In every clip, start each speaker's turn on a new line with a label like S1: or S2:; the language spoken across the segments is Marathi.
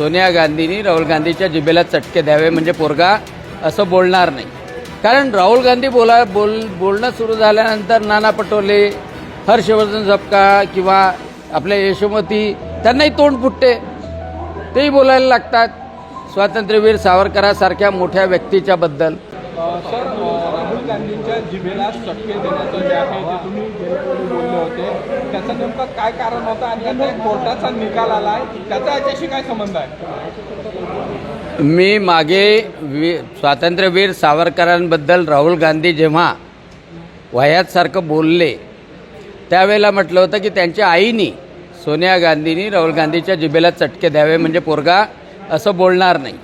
S1: सोनिया गांधींनी राहुल गांधीच्या जिभेला चटके द्यावे म्हणजे पोरगा असं बोलणार नाही. कारण राहुल गांधी बोला बोल बोलणं सुरू झाल्यानंतर नाना पटोले हर्षवर्धन झपका किंवा आपल्या यशोमती त्यांनाही तोंड फुटते. तेही बोलायला लागतात. स्वातंत्र्यवीर सावरकरासारख्या मोठ्या
S2: व्यक्तीच्याबद्दल. सर राहुल गांधींच्या जिभेला चटके देण्याचं जे आहे ते तुम्ही बोलले होते. त्याचं नेमकं काय कारण होतं आणि आता एक कोर्टाचा निकाल आला आहे? त्याचा याच्याशी काय संबंध आहे?
S1: मी मागे वी स्वातंत्र्यवीर सावरकरांबद्दल राहुल गांधी जेव्हा वयातसारखं बोलले त्यावेळेला म्हटलं होतं की त्यांच्या आईनी सोनिया गांधींनी राहुल गांधीच्या जिभेला चटके द्यावे म्हणजे पोरगा असं बोलणार नाही.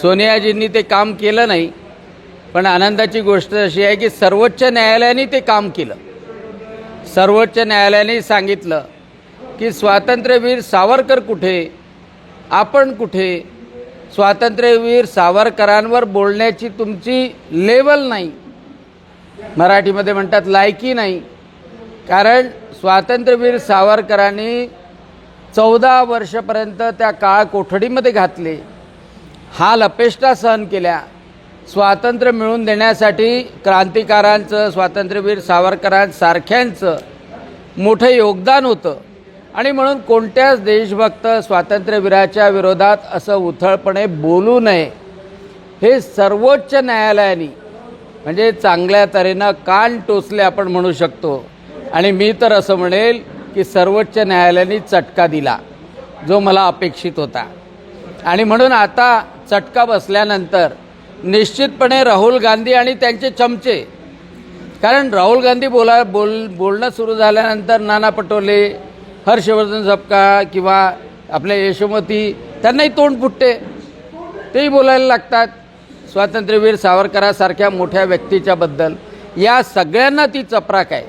S1: सोनियाजींनी ते काम केलं नाही. पण आनंदाची गोष्ट अशी आहे की सर्वोच्च न्यायालयाने ते काम केलं. सर्वोच्च न्यायालयाने सांगितलं की स्वातंत्र्यवीर सावरकर कुठे? आपण कुठे? स्वातंत्र्यवीर सावरकरांवर बोलण्याची तुमची लेवल नाही. मराठीमध्ये म्हणतात लायकी नाही. कारण स्वातंत्र्यवीर सावरकरांनी चौदा वर्षपर्यंत त्या काळ कोठडीमध्ये घातले. हाल अपेष्टा सहन केल्या. स्वातंत्र्य मिळवून देण्यासाठी क्रांतिकारांचं स्वातंत्र्यवीर सावरकरांसारख्यांचं मोठं योगदान होतं. आणि म्हणून कोणत्याच देशभक्त स्वातंत्र्यवीराच्या विरोधात असं उथळपणे बोलू नये. हे सर्वोच्च न्यायालयाने म्हणजे चांगल्या तऱ्हेनं कान टोचले आपण म्हणू शकतो. आणि मी तर असं म्हणेल की सर्वोच्च न्यायालयाने चटका दिला जो मला अपेक्षित होता. आणि म्हणून आता चटका बसल्यानंतर निश्चितपणे राहुल गांधी आणि त्यांचे चमचे. कारण राहुल गांधी बोला बोल बोलणं सुरू झाल्यानंतर नाना पटोले हर्षवर्धन झपका किंवा आपल्या यशोमती त्यांनाही तोंड फुटते. तेही बोलायला लागतात. स्वातंत्र्यवीर सावरकरासारख्या मोठ्या व्यक्तीच्या बद्दल. या सगळ्यांना ती चपराक आहे.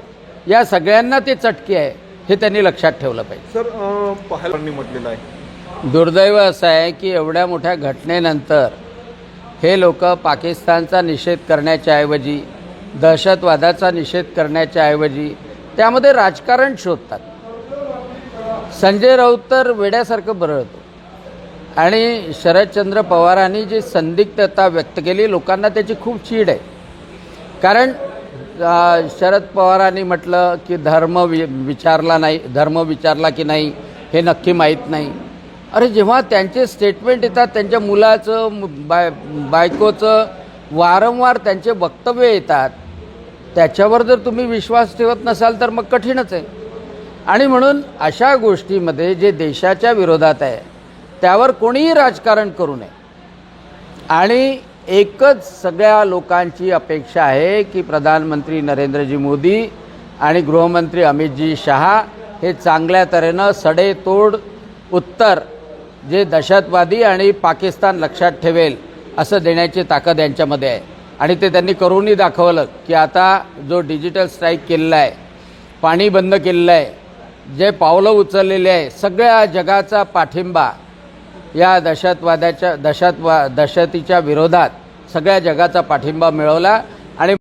S1: या सगळ्यांना ते चटके आहे. हे त्यांनी लक्षात ठेवलं पाहिजे.
S2: सर पाहायला म्हटलेलं आहे.
S1: दुर्दैव असं आहे की एवढ्या मोठ्या घटनेनंतर हे लोक पाकिस्तानचा निषेध करण्याच्या ऐवजी दहशतवादाचा निषेध करण्याच्या ऐवजी त्यामध्ये राजकारण शोधतात. संजय राऊत तर वेड्यासारखं बरळतो. आणि शरदचंद्र पवारांनी जी संदिग्धता व्यक्त केली लोकांना त्याची खूप चीड आहे. कारण शरद पवारांनी म्हटलं की धर्म वि विचारला नाही धर्म विचारला की नाही हे नक्की माहीत नाही. अरे जेव्हा त्यांचे स्टेटमेंट येतात त्यांच्या मुलाचं बाय बायकोचं वारंवार त्यांचे वक्तव्य येतात त्याच्यावर जर तुम्ही विश्वास ठेवत नसाल तर मग कठीणच आहे. आणि म्हणून अशा गोष्टीमध्ये जे देशाच्या विरोधात आहे त्यावर कोणीही राजकारण करू नये. आणि एकच सगळ्या लोकांची अपेक्षा आहे की प्रधानमंत्री नरेंद्रजी मोदी आणि गृहमंत्री अमितजी शहा हे चांगल्या तऱ्हेनं सडेतोड उत्तर जे दहशतवादी आणि पाकिस्तान लक्षात ठेवेल असं देण्याची ताकद यांच्यामध्ये आहे. आणि ते त्यांनी करूनही दाखवलं की आता जो डिजिटल स्ट्राईक केलेला आहे पाणी बंद केलेलं आहे जे पावलं उचललेले आहे सगळ्या जगाचा पाठिंबा या दहशतवाद्याच्या दहशतवा दहशतीच्या विरोधात सगळ्या जगाचा पाठिंबा मिळवला आणि